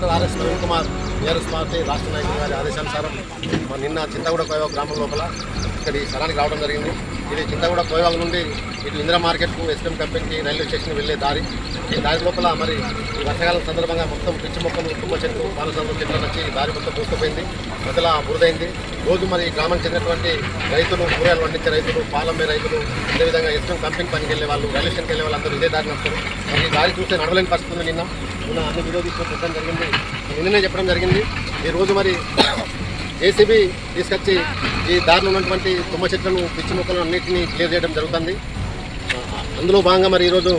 Doctor RS Kumar TRS party రాష్ట్ర నాయకుల గారి ఆదేశానుసారం మా నిన్న చింతగూడ కోయవ గ్రామం లోపల ఇక్కడ ఈ స్థలానికి రావడం జరిగింది. ఇది చింతగూడ కోయవాగ నుండి ఇటు ఇందిరా మార్కెట్కు ఎస్ఎం కంపెనీకి రైల్వే స్టేషన్ వెళ్ళే దారి. ఈ దారి లోపల మరి ఈ వర్షాకాలం సందర్భంగా మొత్తం పిచ్చి మొక్కలు తుమ్మ చెట్లు పానసంలో చెట్లు వచ్చి ఈ దారి మొత్తం పూసుకుపోయింది మధ్యలో బురదైంది. రోజు మరి ఈ గ్రామానికి చెందినటువంటి రైతులు కూరగాయలు పండించే రైతులు పాలమ్మే రైతులు అదేవిధంగా ఎస్ఎం కంపెనీ పనికి వెళ్ళే వాళ్ళు రైల్వే స్టేషన్కి వెళ్ళే వాళ్ళందరూ ఇదే దారి నడుస్తారు మరి ఈ దారి చూస్తే నడవలేని పరిస్థితి నిన్న. నిన్న అన్ని వీడియో తీసుకొని జరిగింది. నిన్ననే చెప్పడం జరిగింది. జరిగింది ఈరోజు మరి ఏసీబీ తీసుకొచ్చి ఈ దారిలో ఉన్నటువంటి తుమ్మ చెట్లను పిచ్చి మొక్కలను అన్నింటినీ క్లియర్ చేయడం జరుగుతుంది. అందులో భాగంగా మరి ఈరోజు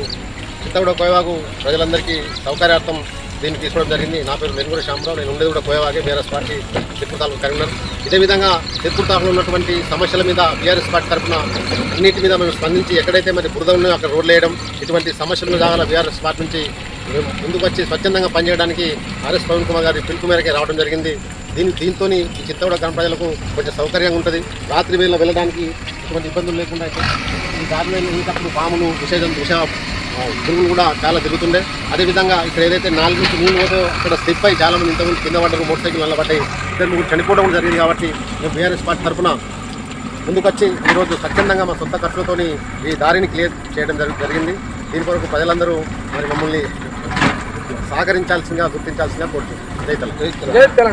చిత్తగూడ కోయవాగు ప్రజలందరికీ సౌకర్యార్థం దీన్ని తీసుకోవడం జరిగింది. నా పేరు మెరుగుడ శ్యామరావు నేను ఉండేది కూడా కోయవాగే బీఆర్ఎస్ పార్టీ తిరుపతి తాలూకు కరీంనగర్ ఇదే విధంగా తిరుపతి తాలూకులో ఉన్నటువంటి సమస్యల మీద బీఆర్ఎస్ పార్టీ తరఫున అన్నింటి మీద మేము స్పందించి ఎక్కడైతే మరి బురద ఉన్నాయో అక్కడ రోడ్లు వేయడం ఇటువంటి సమస్యల మీద బీఆర్ఎస్ పార్టీ నుంచి ముందుకు వచ్చి స్వచ్ఛందంగా పనిచేయడానికి ఆర్ఎస్ పవన్ కుమార్ గారి పిలుపు మేరకే రావడం జరిగింది. దీని దీంతో ఈ చిత్తగూడ గ్రామ ప్రజలకు కొంచెం సౌకర్యంగా ఉంటుంది. రాత్రి వేళ వెళ్ళడానికి ఎటువంటి ఇబ్బందులు లేకుండా అయితే ఈ దారిలో వెళ్ళేటప్పుడు పాములు విషయం విష పురుగులు కూడా చాలా తిరుగుతుండే. అదేవిధంగా ఇక్కడ ఏదైతే నాలుగు నుంచి నీళ్ళు పోతే అక్కడ స్లిప్ అయ్యి చాలా మంది ఇంతకుముందు కింద పడ్డారు మోటార్ సైకిల్ వల్ల ఇద్దరు ముగ్గురు చనిపోవడం కూడా జరిగింది కాబట్టి మేము బీఆర్ఎస్ పార్టీ తరఫున ముందుకొచ్చి ఈరోజు స్వచ్ఛందంగా మా సొంత ఖర్చులతో ఈ దారిని క్లియర్ చేయడం జరిగింది. దీని కొరకు ప్రజలందరూ మరి మమ్మల్ని సహకరించాల్సిందిగా గుర్తించాల్సిందిగా కోరుతున్నాం. రైతులు